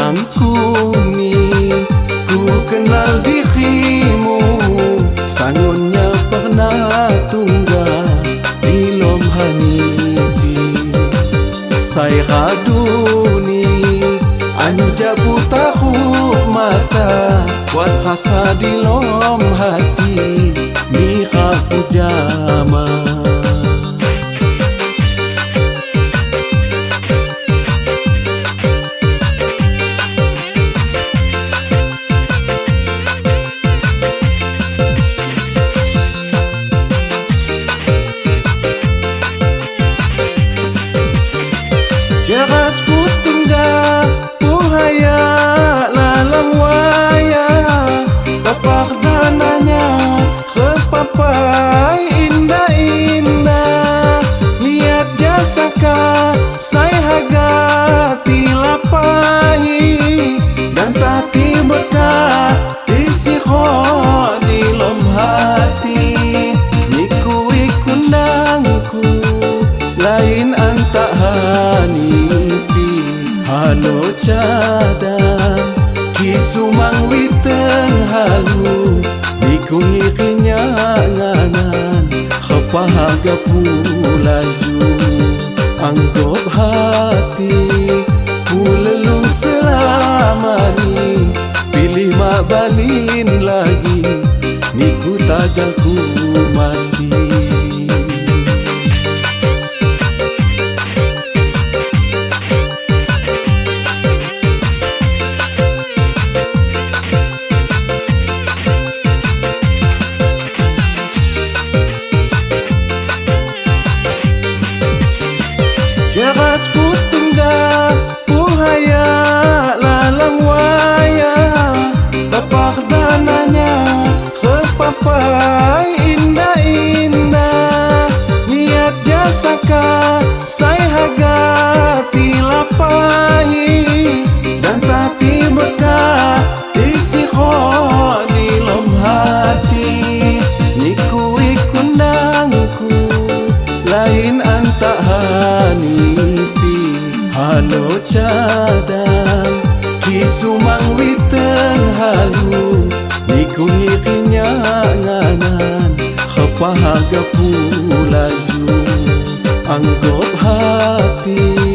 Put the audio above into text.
semangkumi Ku kenal dirimu. Sangunnya pernah tunggal Di lom hanibi Saya raduni Anja buta mata. Buat rasa di lom hati Mira pujama lain anta hanipi halo cadang lagi. Niku ku mati Halo cadang Kisumang witeng halu Nikungi kenyanganan Kepahaga pulaju Anggap hati